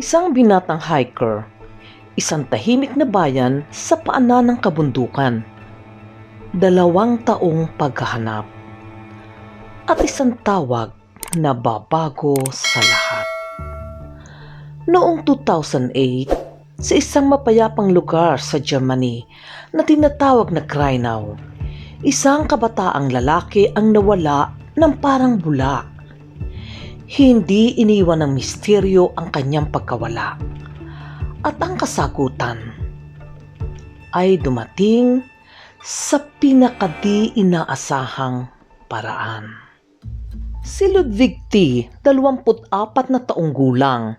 Isang binatang hiker, isang tahimik na bayan sa paanan ng kabundukan, dalawang taong paghahanap, at isang tawag na babago sa lahat. Noong 2008, sa isang mapayapang lugar sa Germany na tinatawag na Kreinau, isang kabataang lalaki ang nawala ng parang bula. Hindi iniwan ng misteryo ang kanyang pagkawala. At ang kasagutan ay dumating sa pinakadi inaasahang paraan. Si Ludwig T., 24 na taong gulang,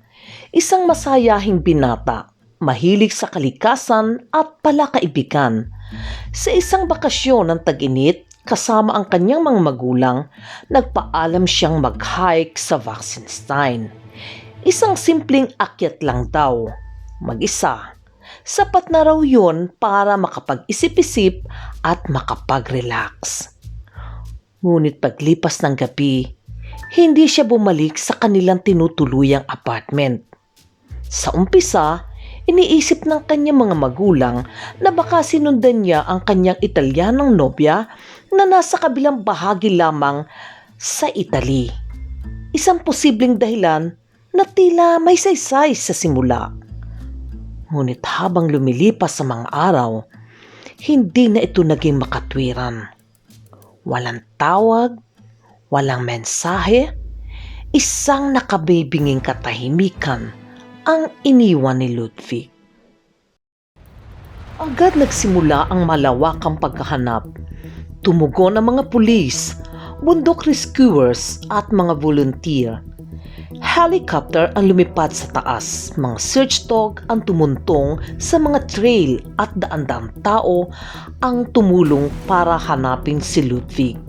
isang masayahing binata, mahilig sa kalikasan at palakaibigan. Sa isang bakasyon ng tag-init, kasama ang kanyang mga magulang, nagpaalam siyang mag-hike sa Waxenstein. Isang simpleng akyat lang daw, mag-isa. Sapat na raw yun para makapag-isip-isip at makapag-relax. Ngunit paglipas ng gabi, hindi siya bumalik sa kanilang tinutuluyang apartment. Sa umpisa, iniisip ng kanyang mga magulang na baka sinundan niya ang kanyang Italianong nobya na nasa kabilang bahagi lamang sa Italy. Isang posibleng dahilan na tila may saysay sa simula. Ngunit habang lumilipas sa mga araw, hindi na ito naging makatwiran. Walang tawag, walang mensahe, isang nakabibinging katahimikan ang iniwan ni Ludwig. Agad nagsimula ang malawakang paghahanap. Tumugon ang mga pulis, bundok rescuers at mga volunteer. Helicopter ang lumipad sa taas, mga search dog ang tumuntong sa mga trail at daan-daang tao ang tumulong para hanapin si Ludwig.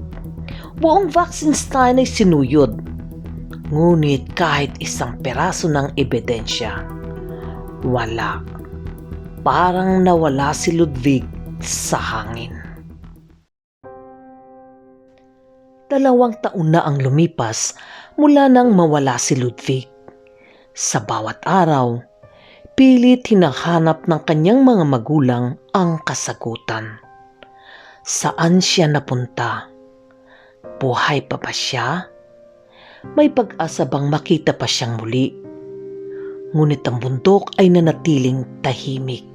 Buong Waxenstein ay sinuyod. Ngunit kahit isang peraso ng ebidensya, wala. Parang nawala si Ludwig sa hangin. Dalawang taon na ang lumipas mula nang mawala si Ludwig. Sa bawat araw, pilit hinahanap ng kanyang mga magulang ang kasagutan. Saan siya napunta? Buhay pa ba siya? May pag-asa bang makita pa siyang muli? Ngunit ang bundok ay nanatiling tahimik.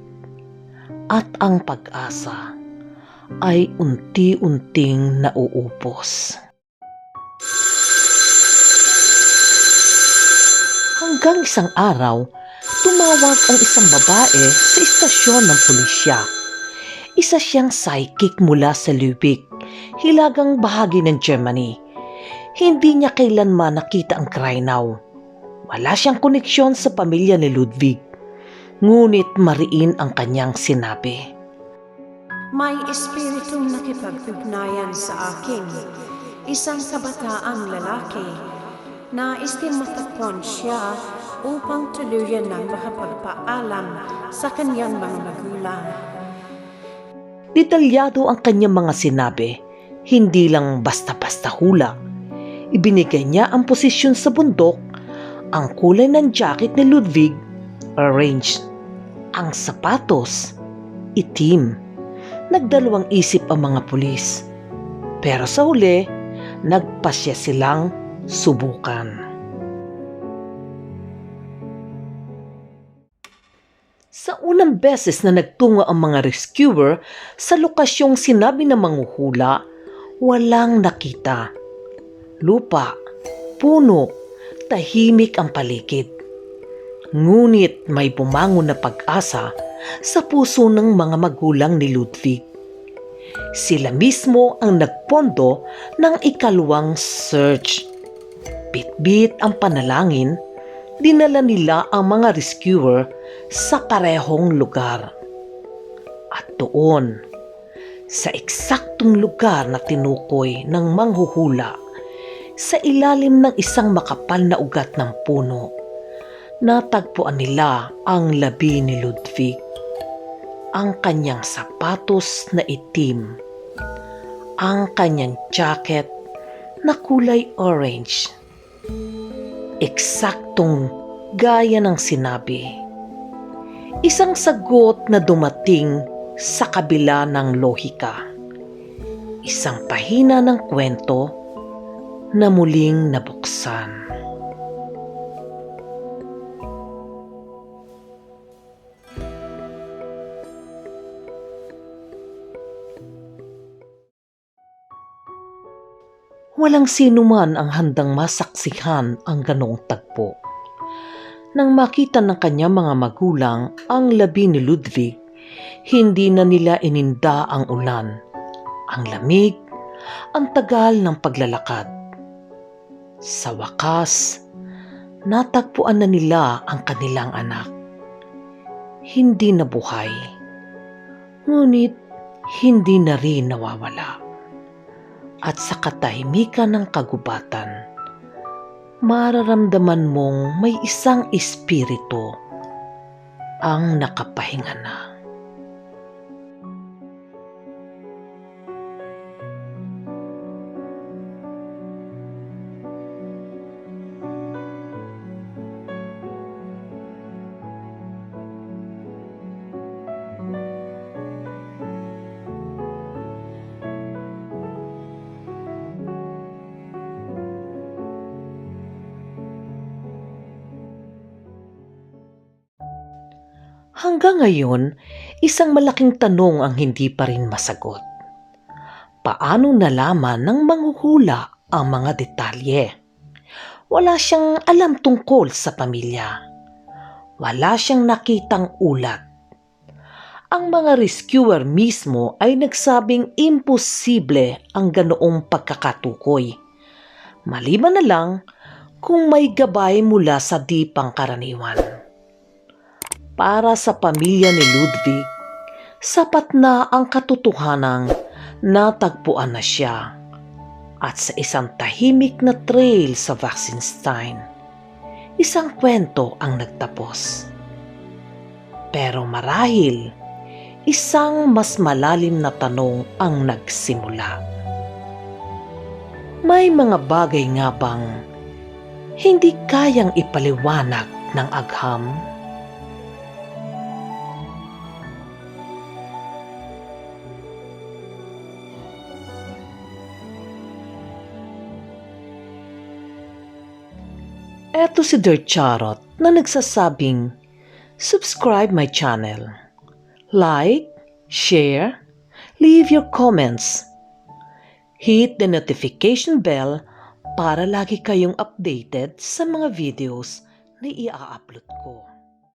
At ang pag-asa ay unti-unting nauupos. Hanggang isang araw, tumawag ang isang babae sa istasyon ng pulisya. Isa siyang psychic mula sa Lübeck, hilagang bahagi ng Germany. Hindi niya kailanman nakita ang Kreinau. Wala siyang koneksyon sa pamilya ni Ludwig. Ngunit mariin ang kanyang sinabi. May espiritong nakipag-ugnayan sa akin, isang kabataang lalaki. Nais din matakpan siya upang tuluyan ng makapagpaalam sa kanyang mga magulang. Detalyado ang kanyang mga sinabi, hindi lang basta-basta hula. Ibinigay niya ang posisyon sa bundok, ang kulay ng jacket ni Ludwig, orange. Ang sapatos, itim. Nagdalawang isip ang mga pulis. Pero sa huli, nagpasya silang subukan. Sa unang beses na nagtungo ang mga rescuer sa lokasyong sinabi ng manghuhula, walang nakita. Lupa, puno, tahimik ang paligid. Ngunit may bumangon na pag-asa sa puso ng mga magulang ni Ludwig. Sila mismo ang nagpondo ng ikalawang search. Bitbit ang panalangin, dinala nila ang mga rescuer sa parehong lugar. At doon, sa eksaktong lugar na tinukoy ng manghuhula, sa ilalim ng isang makapal na ugat ng puno, natagpuan nila ang labi ni Ludwig. Ang kanyang sapatos na itim, ang kanyang jacket na kulay orange. Eksaktong gaya ng sinabi. Isang sagot na dumating sa kabila ng lohika. Isang pahina ng kwento na muling nabuksan. Walang sino man ang handang masaksihan ang ganong tagpo. Nang makita ng kanyang mga magulang ang labi ni Ludwig, hindi na nila ininda ang ulan, ang lamig, ang tagal ng paglalakad. Sa wakas, natagpuan na nila ang kanilang anak. Hindi na buhay, ngunit hindi na rin nawawala at sa katahimikan ng kagubatan, mararamdaman mong may isang espiritu ang nakapahinga na. Hanggang ngayon, isang malaking tanong ang hindi pa rin masagot. Paano nalaman ng manghuhula ang mga detalye? Wala siyang alam tungkol sa pamilya. Wala siyang nakitang ulat. Ang mga rescuer mismo ay nagsabing imposible ang ganoong pagkakatukoy. Maliban na lang kung may gabay mula sa di pangkaraniwan para sa pamilya ni Ludwig, sapat na ang katotohanang natagpuan na siya at sa isang tahimik na trail sa Vaxenstein, isang kwento ang nagtapos. Pero marahil, isang mas malalim na tanong ang nagsimula. May mga bagay nga bang hindi kayang ipaliwanag ng agham? Eto si Dirt Charot na nagsasabing, subscribe my channel. Like, share, leave your comments. Hit the notification bell para lagi kayong updated sa mga videos na i-upload ko.